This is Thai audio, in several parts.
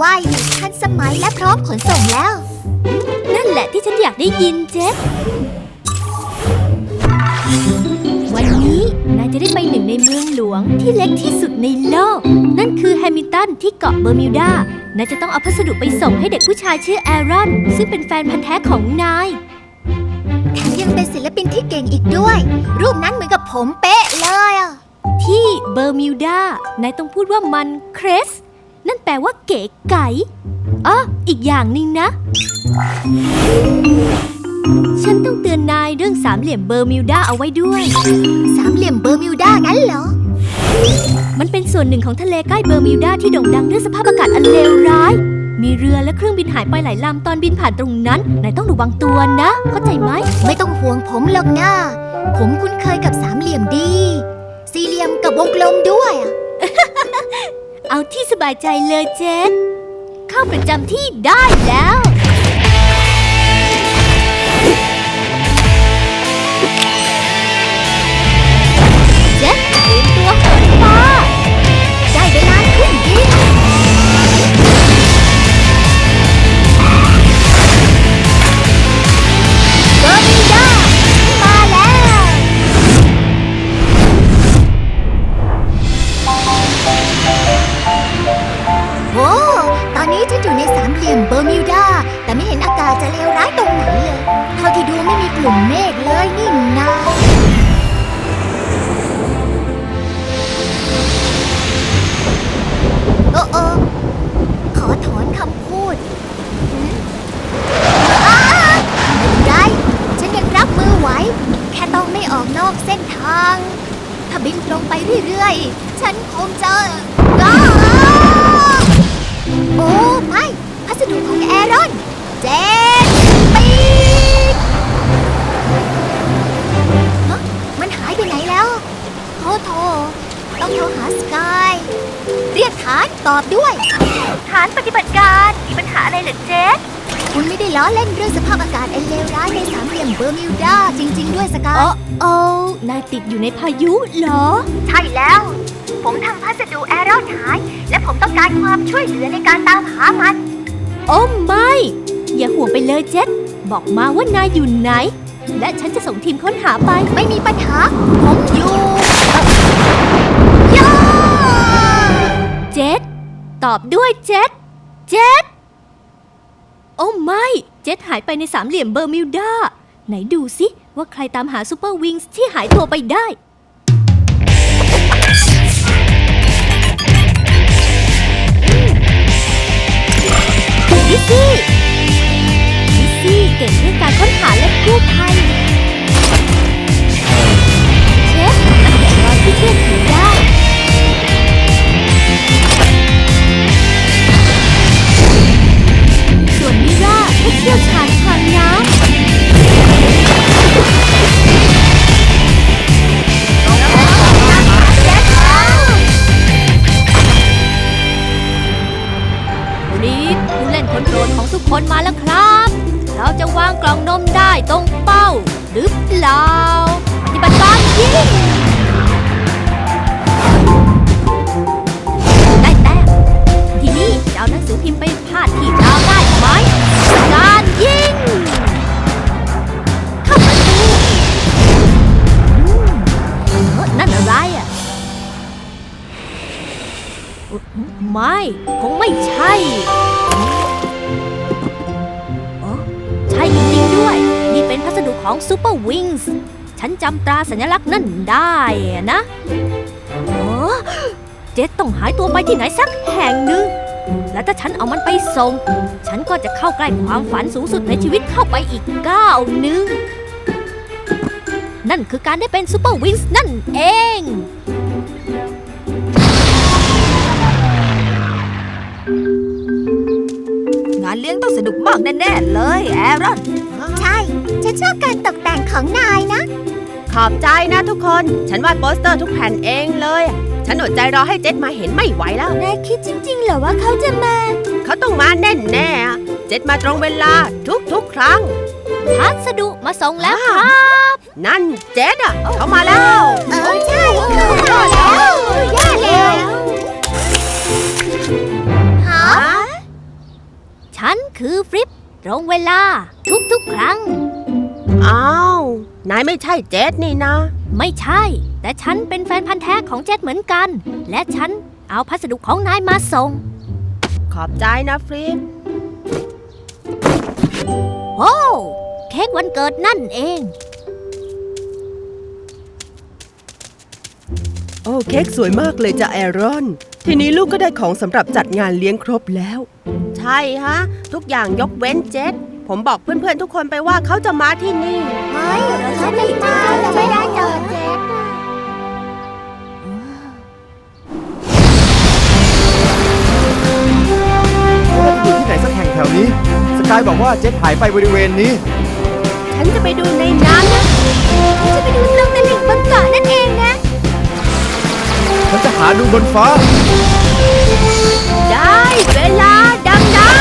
ว่ายทันสมัยและพร้อมขนส่งแล้ว นั่นแหละที่ฉันอยากได้ยินเจสวันนี้นายจะได้ไปหนึ่งในเมืองหลวงที่เล็กที่สุดในโลก นั่นคือแฮมิลตันที่เกาะเบอร์มิวดานายจะต้องเอาพัสดุไปส่งให้เด็กผู้ชายชื่อแอรอน ซึ่งเป็นแฟนพันธ์แท้ของนายแถมยังเป็นศิลปินที่เก่งอีกด้วย รูปนั้นเหมือนกับผมเป๊ะเลยอะที่เบอร์มิวดานายต้องพูดว่ามันเครส นั่นแปลว่าเก๋ไก๋อ๋ออีกอย่างหนึ่งนะ ฉันต้องเตือนนายเรื่องสามเหลี่ยมเบอร์มิวดาเอาไว้ด้วย สามเหลี่ยมเบอร์มิวดางั้นเหรอ มันเป็นส่วนหนึ่งของทะเลใกล้เบอร์มิวดาที่โด่งดังด้วยสภาพอากาศอันเลวร้าย มีเรือและเครื่องบินหายไปหลายลำตอนบินผ่านตรงนั้น นายต้องระวังตัวนะ เข้าใจไหม ไม่ต้องห่วงผมหรอกนะผมคุ้นเคยกับสามเหลี่ยมดี สี่เหลี่ยมกับวงกลมด้วยอะ เอาที่สบายใจเลยเจนเข้าประจำที่ได้แล้ว จะเลวร้ายตรงไหนเลย เท่าที่ดูไม่มีกลุ่มเมฆเลยนี่นาโอ้โอขอถอนคำพูดหืมอ้าไม่เป็นไร ฉันยังรับมือไหว แค่ต้องไม่ออกนอกเส้นทาง ถ้าบินตรงไปเรื่อยๆ ฉันคงจะอ้าโอ้ไม่ พัสดุของแอรอน เจ็ดปีกฮะมันหายไปไหนแล้วโทโทต้องโทรหาสกาย เรียกฐานตอบด้วย ฐานปฏิบัติการมีปัญหาอะไรเหรอเจสคุณไม่ได้ล้อเล่นเรื่องสภาพอากาศอันเลวร้ายในสามเหลี่ยมเบอร์มิวดาจริง ๆ ด้วยสกายโอ้โอ้นายติดอยู่ในพายุเหรอ ใช่แล้ว ผมทำพัสดุแอรอนหาย และผมต้องการความช่วยเหลือในการตามหามัน โอ้ไม่ อย่าห่วงไปเลยเจ็ดบอกมาว่านายอยู่ไหน และฉันจะส่งทีมค้นหาไป ไม่มีปัญหา ผมอยู่ย่าเจ็ดตอบด้วยเจ็ดเจ็ดโอ้ไม่ เจ็ดหายไปในสามเหลี่ยมเบอร์มิวดา ไหนดูสิว่าใครตามหาซูเปอร์วิงส์ที่หายตัวไปได้ ไม่ คงไม่ใช่อ๋อใช่จริงๆด้วย นี่เป็นพัสดุของซูเปอร์วิงส์ฉันจำตราสัญลักษณ์นั่นได้อะนะอ๋อเจ็ดต้องหายตัวไปที่ไหนสักแห่งหนึ่ง และถ้าฉันเอามันไปส่ง ฉันก็จะเข้าใกล้ความฝันสูงสุดในชีวิตเข้าไปอีกก้าวหนึ่ง นั่นคือการได้เป็นซูเปอร์วิงส์นั่นเอง เลี้ยงต้องสนุกมากแน่ๆเลยแอรอน ใช่ ฉันชอบการตกแต่งของนายนะ ขอบใจนะทุกคน ฉันวาดโปสเตอร์ทุกแผ่นเองเลย ฉันอดใจรอให้เจ็ดมาเห็นไม่ไหวแล้ว นายคิดจริงๆเหรอว่าเขาจะมา เขาต้องมาแน่แน่ๆอะเจ็ดมาตรงเวลาทุกๆครั้ง พัสดุมาส่งแล้วครับ นั่นเจ็ดอะ เขามาแล้ว เออใช่เข้ามาแล้วแย่แล้ว คือฟลิปตรงเวลา ทุกๆ ครั้ง อ้าว นายไม่ใช่เจ็ดนี่นะ ไม่ใช่ แต่ฉันเป็นแฟนพันธ์แท้ของเจ็ดเหมือนกัน และฉันเอาพัสดุของนายมาส่ง ขอบใจนะฟลิปโอ้เค้กวันเกิดนั่นเอง โอ้เค้กสวยมากเลยจ้ะแอรอน ทีนี้ลูกก็ได้ของสำหรับจัดงานเลี้ยงครบแล้ว ใช่ฮะ ทุกอย่างยกเว้นเจ็ดผมบอกเพื่อนๆทุกคนไปว่าเขาจะมาที่นี่ เฮ้ยฉันไม่มาเราไม่ได้เจอเจสอยู่ที่ไหนสักแห่งแถวนี้ สกายบอกว่าเจ็ตหายไปบริเวณนี้ ฉันจะไปดูในน้ำนะจะไปดูตรงตลิ่งบนเกาะนั่นเองนะ ฉันจะหาดูบนฟ้า ได้เวลาดำน้ำ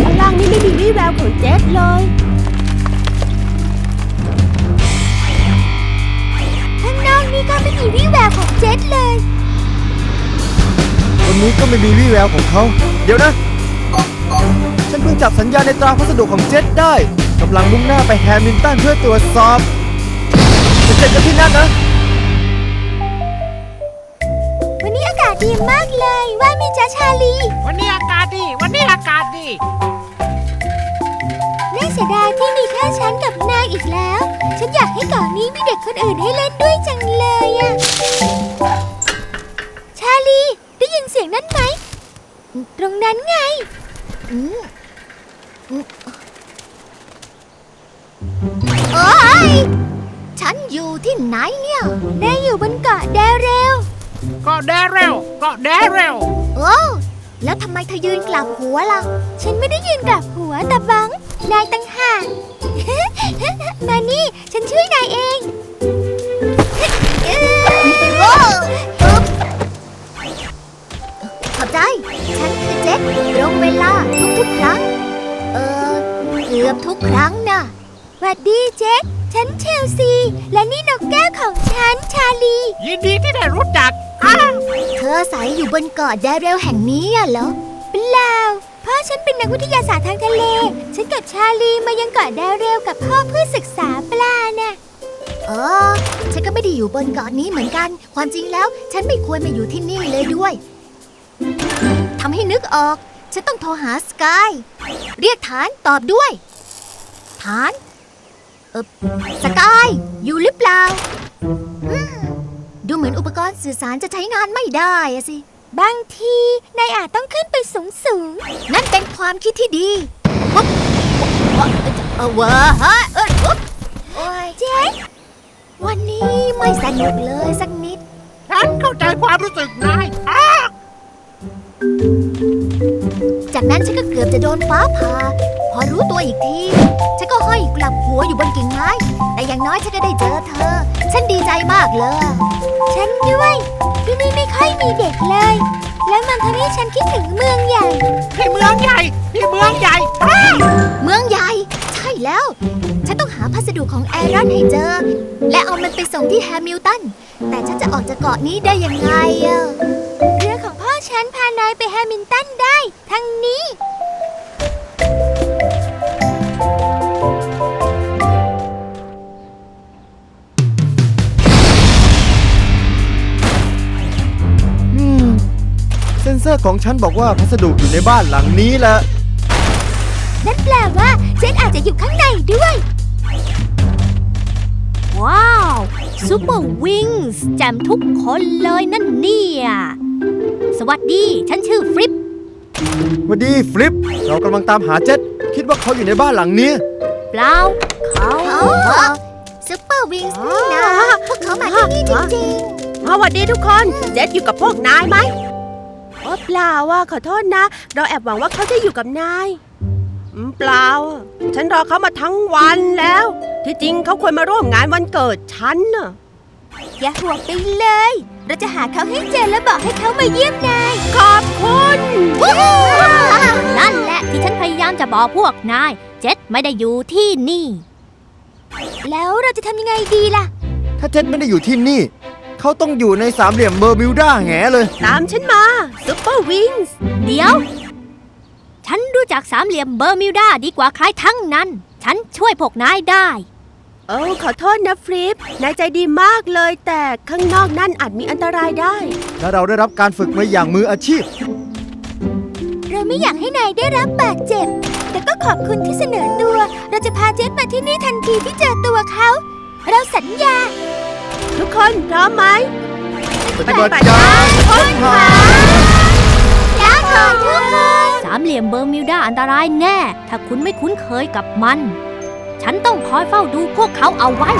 ข้างล่างนี่ไม่มีวี่แววของเจ็ตเลย ข้างนอกนี่ก็ไม่มีวี่แววของเจสเลย วันนี้ก็ไม่มีวี่แววของเขา เดี๋ยวนะ ฉันเพิ่งจับสัญญาณในตราพัสดุของเจ็ตได้ กำลังมุ่งหน้าไปแฮมิลตันเพื่อตรวจสอบจะเจอกันที่นั่นนะ วันนี้อากาศดีมากเลยว่ามีจ้าชาลี วันนี้อากาศดี วันนี้อากาศดี น่าเสียดายที่มีแค่ฉันกับนายอีกแล้ว ฉันอยากให้เก่อนนี้มีเด็กคนอื่นให้เล่นด้วยจังเลยอะชาลี ได้ยินเสียงนั้นไหม ตรงนั้นไง อืมอืม โอ้ยฉันอยู่ที่ไหนเนี่ยนายอยู่บนเกาะแดเรลก็แดเร็ว ก็แดเร็ว โอ้แล้วทำไมเธอยืนกลับหัวล่ะ ฉันไม่ได้ยืนกลับหัวแต่บัง นายตั้งหากมานี่ ฉันช่วยนายเองโอ้ปึ๊บขอบใจ ฉันคือเจ็ดตรงเวลาทุกๆครั้ง เออเกือบทุกครั้งนะ หวัดดีเจ็ดฉันเชลซี และนี่นกแก้วของฉันชาลี ยินดีที่ได้รู้จักอ้าวเธออาศัยอยู่บนเกาะแดเรลแห่งนี้อะเหรอเปล่าพ่อฉันเป็นนักวิทยาศาสตร์ทางทะเล ฉันกับชาลีมายังเกาะแดเรลกับพ่อเพื่อศึกษาปลาน่ะ เออ ฉันก็ไม่ได้อยู่บนเกาะนี้เหมือนกัน ความจริงแล้ว ฉันไม่ควรมาอยู่ที่นี่เลยด้วย ทำให้นึกออก ฉันต้องโทรหาสกาย เรียกฐานตอบด้วย ฐานเออสกาย อยู่หรือเปล่าอืมดูเหมือนอุปกรณ์สื่อสารจะใช้งานไม่ได้อะสิ บางทีนายอาจต้องขึ้นไปสูงสูงนั่นเป็นความคิดที่ดีปุ๊บเออเวอฮะเออปุ๊บโอ้ยเจ๊วันนี้ไม่สนุกเลยสักนิด ฉันเข้าใจความรู้สึกนายอ้า จากนั้นฉันก็เกือบจะโดนฟ้าผ่า พอรู้ตัวอีกที ฉันก็ห้อยกลับหัวอยู่บนกิ่งไม้ แต่อย่างน้อยฉันก็ได้เจอเธอ ฉันดีใจมากเลย ฉันด้วย ที่นี่ไม่ค่อยมีเด็กเลย แล้วมันทำให้ฉันคิดถึงเมืองใหญ่ ที่เมืองใหญ่ที่เมืองใหญ่อ้าวเมืองใหญ่ ใช่แล้ว ฉันต้องหาพัสดุของแอรอนให้เจอ และเอามันไปส่งที่แฮมิลตัน แต่ฉันจะออกจากเกาะนี้ได้ยังไงอะเรือของพ่อ ฉันพานายไปแฮมิลตันได้ ทางนี้อืมเซ็นเซอร์ของฉันบอกว่าพัสดุอยู่ในบ้านหลังนี้แหละ นั่นแปลว่าเจนอาจจะอยู่ข้างในด้วย ว้าวซูเปอร์วิงส์แจมทุกคนเลยนั่นเนี่ย สวัสดี ฉันชื่อฟลิปสวัสดีฟลิป เรากำลังตามหาเจ็ตคิดว่าเขาอยู่ในบ้านหลังนี้ เปล่า เขาอ๋อซุปเปอร์วิงส์นี่นะพวกเขามาที่นี่จริงสวัสดีทุกคน เจ็ดอยู่กับพวกนายไหมโอ้เปล่าว่าขอโทษนะ เราแอบหวังว่าเขาจะอยู่กับนายอืมเปล่า ฉันรอเขามาทั้งวันแล้ว ที่จริงเขาควรมาร่วมงานวันเกิดฉันน่ะ ๆ อย่าห่วงไปเลย เราจะหาเขาให้เจอแล้วบอกให้เขามาเยี่ยมนาย ขอบคุณนั่นแหละที่ฉันพยายามจะบอกพวกนาย เจ็ดไม่ได้อยู่ที่นี่ แล้วเราจะทำยังไงดีล่ะ ถ้าเจ็ตไม่ได้อยู่ที่นี่ เขาต้องอยู่ในสามเหลี่ยมเบอร์มิวด้าแงเลย ตามฉันมาซูเปอร์วิงส์เดี๋ยว ฉันรู้จักสามเหลี่ยมเบอร์มิวดาดีกว่าใครทั้งนั้น ฉันช่วยพวกนายได้ โอ้ขอโทษนะฟลิป นายใจดีมากเลยแต่ข้างนอกนั่นอาจมีอันตรายได้ และเราได้รับการฝึกมาอย่างมืออาชีพ เราไม่อยากให้นายได้รับบาดเจ็บ แต่ก็ขอบคุณที่เสนอตัว เราจะพาเจสมาที่นี่ทันทีที่เจอตัวเขา เราสัญญา ทุกคนพร้อมไหมปฏิบัติการค้นหาลาก่อนทุกคน สามเหลี่ยมเบอร์มิวดาอันตรายแน่ ถ้าคุณไม่คุ้นเคยกับมัน ฉันต้องคอยเฝ้าดูพวกเขาเอาไว้